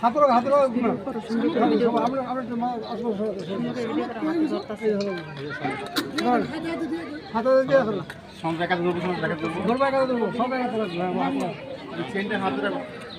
হাতের হাতের আমরা হাতে দিয়ে সন্ধ্যা কাজ করব ধরবা কাছে দেবো সব পড়ে আসবে চেনটা হাত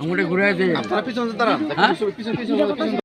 আঙুলে ঘুরে দে আপনারা পিছনে দাঁড়ান। পিছনে পিছনে পিছনে